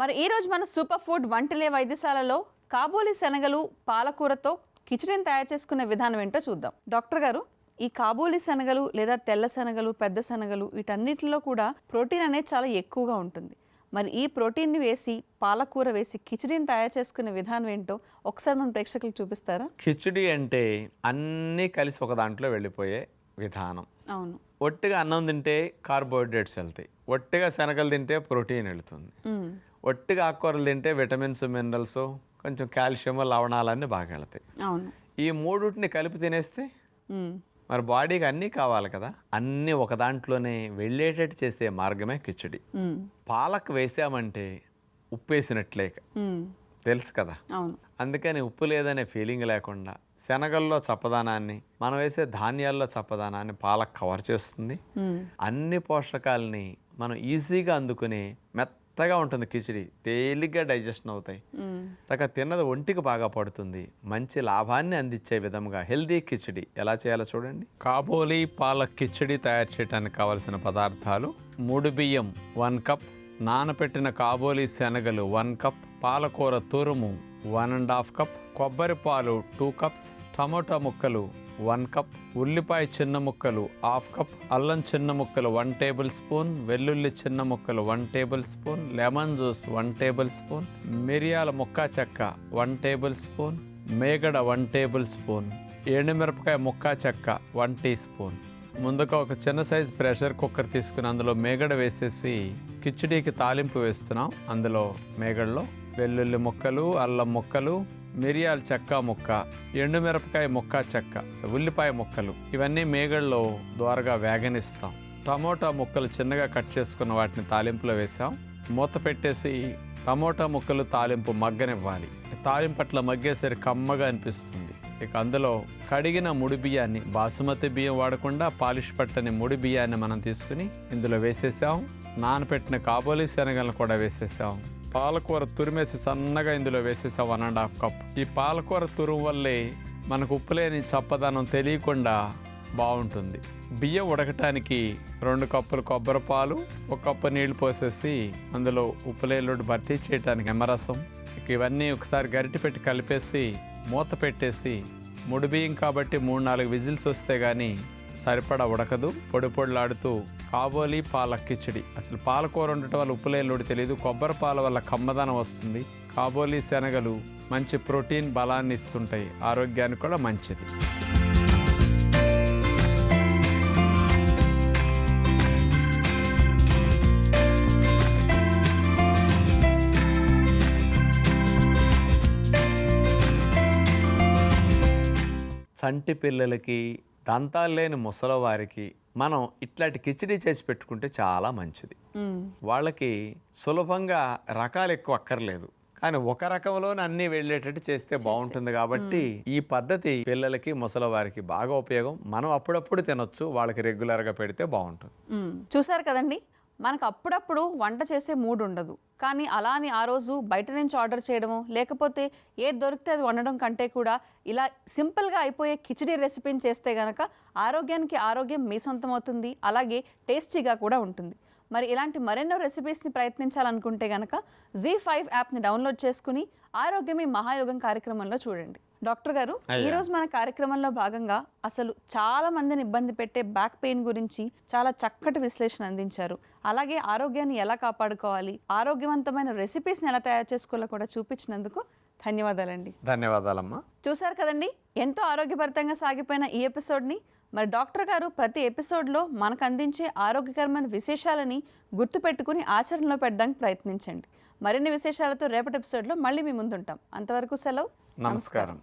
మరి ఈ రోజు మన సూపర్ ఫుడ్ వంటలే వైద్యశాలలో కాబూలి శనగలు పాలకూరతో కిచడీని తయారు చేసుకునే విధానం ఏంటో చూద్దాం. డాక్టర్ గారు ఈ కాబూలి శనగలు లేదా తెల్ల శనగలు పెద్ద శనగలు వీటన్నిటిలో కూడా ప్రోటీన్ అనేది చాలా ఎక్కువగా ఉంటుంది. మరి ఈ ప్రోటీన్ని వేసి పాలకూర వేసి కిచడీని తయారు చేసుకునే విధానం ఏంటో ఒకసారి మన ప్రేక్షకులకు చూపిస్తారా? కిచిడి అంటే అన్నీ కలిసి ఒక దాంట్లో వెళ్ళిపోయే విధానం. అవును. ఒట్టిగా అన్నం తింటే కార్బోహైడ్రేట్స్ వెళ్తాయి. ఒట్టిగా శనగలు తింటే ప్రోటీన్ వెళుతుంది. ఒట్టిగా ఆకుకూరలు తింటే విటమిన్స్ మినరల్స్ కొంచెం కాల్షియం లవణాలన్నీ బాగా వెళ్తాయి అవును ఈ మూడుటిని కలిపి తినేస్తే. మరి బాడీకి అన్నీ కావాలి కదా అన్నీ ఒక దాంట్లోనే వెళ్ళేటట్టు చేసే మార్గమే కిచిడి. పాలకు వేసామంటే ఉప్పు వేసినట్లే. తెలుసు కదా అందుకని ఉప్పు లేదనే ఫీలింగ్ లేకుండా శనగల్లో చప్పదనాన్ని మనం వేసే ధాన్యాల్లో చప్పదనాన్ని పాలకు కవర్ చేస్తుంది. అన్ని పోషకాలని మనం ఈజీగా అందుకుని మెత్తగా ఉంటుంది కిచిడి. తేలిగ్గా డైజెషన్ అవుతాయి. చక్కగా తిన్నది ఒంటికి బాగా పడుతుంది. మంచి లాభాన్ని అందించే విధంగా హెల్దీ కిచిడి ఎలా చేయాలో చూడండి. కాబోలి పాల కిచిడి తయారు చేయడానికి కావలసిన పదార్థాలు మూడు బియ్యం వన్ కప్. నానపెట్టిన కాబోలి శనగలు వన్ కప్. పాలకూర తురుము వన్ అండ్ హాఫ్ కప్. కొబ్బరి పాలు టూ కప్స్. టమోటా ముక్కలు వన్ కప్ ఉల్లిపాయ చిన్న ముక్కలు హాఫ్ కప్ అల్లం చిన్న ముక్కలు వన్ టేబుల్ స్పూన్ వెల్లుల్లి చిన్న ముక్కలు one tablespoon lemon juice one tablespoon మిరియాల ముక్క చెక్క వన్ టేబుల్ స్పూన్ మేగడ వన్ టేబుల్ స్పూన్ ఎండుమిరపకాయ ముక్క చెక్క వన్ టీ స్పూన్. ముందుగా ఒక చిన్న సైజ్ ప్రెషర్ కుక్కర్ తీసుకుని అందులో మేగడ వేసేసి కిచిడీకి తాలింపు వేస్తున్నాం. అందులో మేగడలో వెల్లుల్లి ముక్కలు అల్లం ముక్కలు మిరియాల చెక్క ముక్క ఎండుమిరపకాయ ముక్క చెక్క ఉల్లిపాయ ముక్కలు. ఇవన్నీ మేగడలో ద్వారగా వేగనిస్తాం. టమోటా ముక్కలు చిన్నగా కట్ చేసుకున్న వాటిని తాలింపులో వేసాం. మూత పెట్టేసి టమోటా ముక్కలు తాలింపు మగ్గనివ్వాలి. తాలింపు అట్లా కమ్మగా అనిపిస్తుంది. ఇక అందులో కడిగిన ముడి బియ్యాన్ని బాసుమతి బియ్యం వాడకుండా పాలిష్ పట్టని ముడి బియ్యాన్ని మనం తీసుకుని ఇందులో వేసేసాం. నానపెట్టిన కాబోలి శనగలను కూడా వేసేసాం. పాలకూర తురిమేసి సన్నగా ఇందులో వేసేసా వన్ అండ్ హాఫ్ కప్ ఈ పాలకూర తురుము వల్లే మనకు ఉప్పు లేని చప్పదనం తెలియకుండా బాగుంటుంది. బియ్యం ఉడకటానికి రెండు కప్పులు కొబ్బరి పాలు ఒక కప్పు నీళ్ళు పోసేసి అందులో ఉప్పులేలుడు భర్తీ చేయడానికి ఎమ్మరసం ఇవన్నీ ఒకసారి గరిటె పెట్టి కలిపేసి మూత పెట్టేసి ముడి బియ్యం కాబట్టి మూడు నాలుగు విజిల్స్ వస్తే కానీ సరిపడా ఉడకదు పొడి పొడిలాడుతూ కాబోలి పాల కిచడి. అసలు పాలకూర ఉండటం వల్ల ఉప్పులేలుడు తెలియదు కొబ్బరి పాల వల్ల కమ్మదనం వస్తుంది. కాబోలి శనగలు మంచి ప్రోటీన్ బలాన్ని ఇస్తుంటాయి. ఆరోగ్యానికి కూడా మంచిది. చంటి పిల్లలకి దంతాలు లేని ముసలవారికి మనం ఇట్లాంటి కిచిడి చేసి పెట్టుకుంటే చాలా మంచిది. వాళ్ళకి సులభంగా రకాలు ఎక్కువ అక్కర్లేదు. కానీ ఒక రకంలోనే అన్నీ వెళ్ళేటట్టు చేస్తే బాగుంటుంది కాబట్టి ఈ పద్ధతి పిల్లలకి ముసలివారికి బాగా ఉపయోగం. మనం అప్పుడప్పుడు తినొచ్చు వాళ్ళకి రెగ్యులర్గా పెడితే బాగుంటుంది. చూసారు కదండి? మనకు అప్పుడప్పుడు వంట చేసే మూడ్ ఉండదు. కానీ అలా అని ఆ రోజు బయట నుంచి ఆర్డర్ చేయడము లేకపోతే ఏది దొరికితే అది వండడం కంటే కూడా ఇలా సింపుల్గా అయిపోయే కిచడీ రెసిపీని చేస్తే గనక ఆరోగ్యానికి ఆరోగ్యం మీ సొంతం అవుతుంది అలాగే టేస్టీగా కూడా ఉంటుంది. మరి ఇలాంటి మరెన్నో రెసిపీస్ని ప్రయత్నించాలనుకుంటే గనక జీ ఫైవ్ యాప్ని డౌన్లోడ్ చేసుకుని ఆరోగ్యమే మహాయోగం కార్యక్రమంలో చూడండి. డాక్టర్ గారు ఈ రోజు మన కార్యక్రమంలో భాగంగా అసలు చాలా మందిని ఇబ్బంది పెట్టే బ్యాక్ పెయిన్ గురించి చాలా చక్కటి విశ్లేషణ అందించారు. అలాగే ఆరోగ్యాన్ని ఎలా కాపాడుకోవాలి ఆరోగ్యవంతమైన రెసిపీస్ని ఎలా తయారు చేసుకోవాలో కూడా చూపించినందుకు ధన్యవాదాలండి. ధన్యవాదాలమ్మా. చూశారు కదండి ఎంతో ఆరోగ్యభరితంగా సాగిపోయిన ఈ ఎపిసోడ్ని మరి డాక్టర్ గారు ప్రతి ఎపిసోడ్లో మనకు అందించే ఆరోగ్యకరమైన విశేషాలని గుర్తుపెట్టుకుని ఆచరణలో పెట్టడానికి ప్రయత్నించండి. మరిన్ని విశేషాలతో రేపటి ఎపిసోడ్లో మళ్ళీ మీ ముందుంటాం. అంతవరకు సెలవు. నమస్కారం.